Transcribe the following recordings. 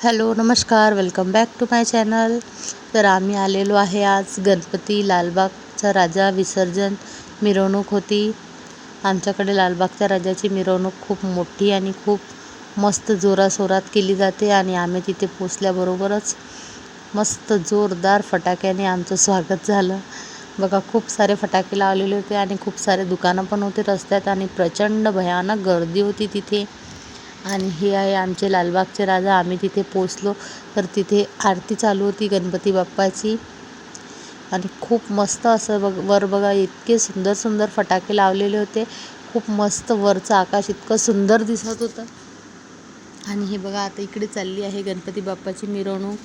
Hello नमस्कार welcome back to my channel तर आम्ही आलेलो आहे आज गणपती लालबागचा राजा विसर्जन मिरवणूक होती. आमच्याकडे लालबागच्या राजाची मिरवणूक खूप मोठी आणि खूप मस्त जोरासोरात केली जाते आणि आम्ही तिथे पोचल्याबरोबरच मस्त जोरदार फटाक्याने आमचं स्वागत झालं. बघा खूप सारे फटाके लावलेले होते आणि खूप सारे दुकानं पण होते रस्त्यात आणि प्रचंड भयानक गर्दी होती तिथे. आणि हे आहे आमचे लालबागचे राजा. आम्ही तिथे पोचलो तर तिथे आरती चालू होती गणपती बाप्पाची. आणि खूप मस्त असं बघ वर बघा इतके सुंदर सुंदर फटाके लावलेले होते. खूप मस्त वरचं आकाश इतकं सुंदर दिसत होतं. आणि हे बघा आता इकडे चालली आहे गणपती बाप्पाची मिरवणूक.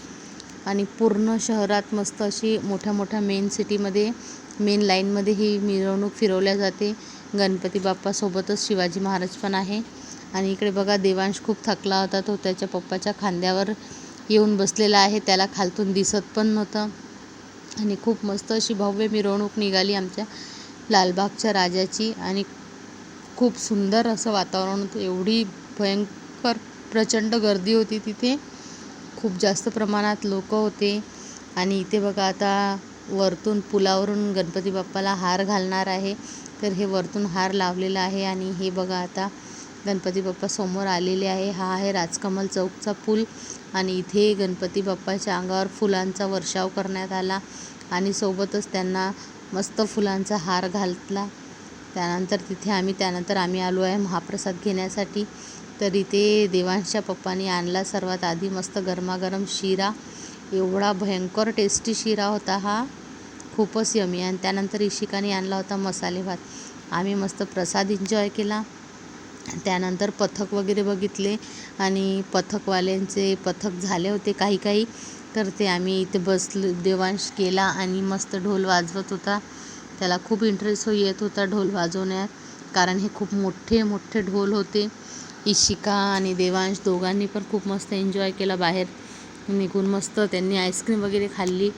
आणि पूर्ण शहरात मस्त अशी मोठ्या मोठ्या मेन सिटीमध्ये मेन लाईनमध्ये ही मिरवणूक फिरवल्या जाते. गणपती बाप्पासोबतच शिवाजी महाराज पण आहे. आणि इकडे बघा देवांश खूप थकला होता. तो त्याच्या पप्पाच्या खांद्यावर येऊन बसलेला आहे. त्याला खालतून दिसत पण नव्हतं. आणि खूप मस्त अशी भव्य मिरवणूक निघाली आमच्या लालबागच्या राजाची. आणि खूप सुंदर असं वातावरण होतं. एवढी भयंकर प्रचंड गर्दी होती तिथे. खूप जास्त प्रमाणात लोक होते. आणि इथे बघा आता वरतून पुलावरून गणपती बाप्पाला हार घालणार आहे. तर हे वरतून हार लावलेला आहे. आणि हे बघा आता गणपती बाप्पा समोर आलेले आहे. हा आहे राजकमल चौकचा पूल आणि इथे गणपती बाप्पाच्या अंगावर फुलांचा वर्षाव करण्यात आला आणि सोबतच त्यांना मस्त फुलांचा हार घातला. त्यानंतर तिथे आम्ही त्यानंतर आम्ही आलो आहे महाप्रसाद घेण्यासाठी. तर इथे देवांशच्या पप्पानी आणला सर्वात आधी मस्त गरमागरम शिरा. एवढा भयंकर टेस्टी शिरा होता हा. खूपच यमी आणि त्यानंतर इशिकाने आणला होता मसाले भात आम्ही मस्त प्रसाद एन्जॉय केला. त्यानंतर पथक वगैरे बघितले आणि पथकवाल्यांचे पथक झाले होते काही काही. तर ते आम्ही इथे बसलो देवांश केला आणि मस्त ढोल वाजवत होता. त्याला खूप इंटरेस्ट हो, येत होता ढोल वाजवण्यात. कारण हे खूप मोठे मोठे ढोल होते. इशिका आणि देवांश दोघांनी पण खूप मस्त एन्जॉय केला. बाहेर निघून मस्त त्यांनी आईस्क्रीम वगैरे खाल्ली.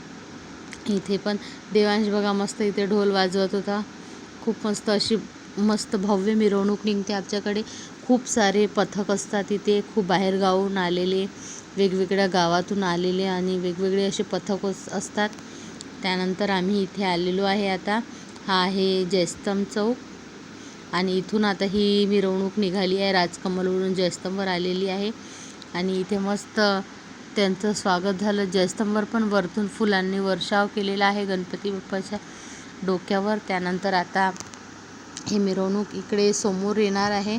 इथे पण देवांश बघा मस्त इथे ढोल वाजवत होता. खूप मस्त अशी मस्त भव्य मिरवणूक निघते. आमच्याकडे खूप सारे पथक असतात. इथे खूप बाहेरगावाहून आलेले वेगवेगळ्या गावातून आलेले आणि वेगवेगळे असे पथक असतात. त्यानंतर आम्ही इथे आलेलो आहे आता. हा आहे जयस्तंभ चौक. आणि इथून आता ही मिरवणूक निघाली आहे. राजकमलवरून जयस्तंभवर आलेली आहे. आणि इथे मस्त त्यांचं स्वागत झालं. जयस्तंभवर पण वरतून फुलांनी वर्षाव केलेला आहे. गणपती बाप्पाच्या डोक्यावर. त्यानंतर आता ही मिरवणूक इकडे समोर येणार आहे.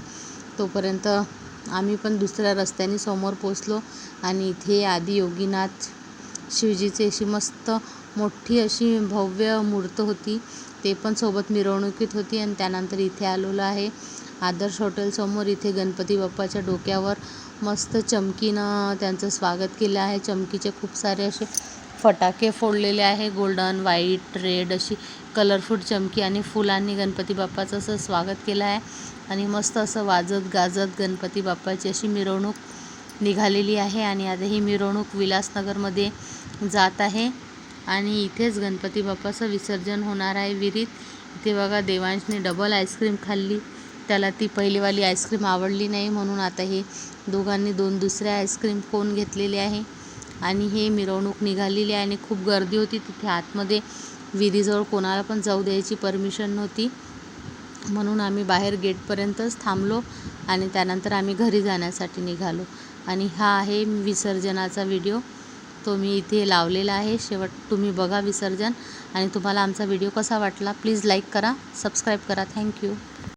तोपर्यंत आम्ही पण दुसऱ्या रस्त्याने समोर पोचलो आणि इथे आधी योगीनाथ शिवजीची अशी मस्त मोठी अशी भव्य मूर्त होती. ते पण सोबत मिरवणुकीत होती आणि त्यानंतर इथे आलेलो आहे. आदर्श हॉटेलसमोर इथे गणपती बाप्पाच्या डोक्यावर मस्त चमकीनं त्यांचं स्वागत केलं आहे. चमकीचे खूप सारे असे फटाके फोडलेले आहे. गोल्डन व्हाईट रेड अशी कलरफुल चमकी आणि फुलांनी गणपती बाप्पाचं असं स्वागत केलं आहे. आणि मस्त असं वाजत गाजत गणपती बाप्पाची अशी मिरवणूक निघालेली आहे आणि आता ही मिरवणूक विलासनगरमध्ये जात आहे. आणि इथेच गणपती बाप्पाचं विसर्जन होणार आहे विहिरीत. इथे बघा देवांशने डबल आईस्क्रीम खाल्ली. त्याला ती पहिलीवाली आईस्क्रीम आवडली नाही म्हणून आता हे दोघांनी दोन दुसऱ्या आईस्क्रीम कोण घेतलेले आहे. आणि हे मिरवणूक निघालेली आहे आणि खूप गर्दी होती तिथे आतमध्ये. विहिरीजवळ कोणाला पण जाऊ द्यायची परमिशन नव्हती. म्हणून आम्ही बाहेर गेटपर्यंतच थांबलो आणि त्यानंतर आम्ही घरी जाण्यासाठी निघालो. आणि हा आहे विसर्जनाचा व्हिडिओ. तो मी इथे लावलेला आहे. शेवट तुम्ही बघा विसर्जन. आणि तुम्हाला आमचा व्हिडिओ कसा वाटला प्लीज लाईक करा सबस्क्राईब करा. Thank you.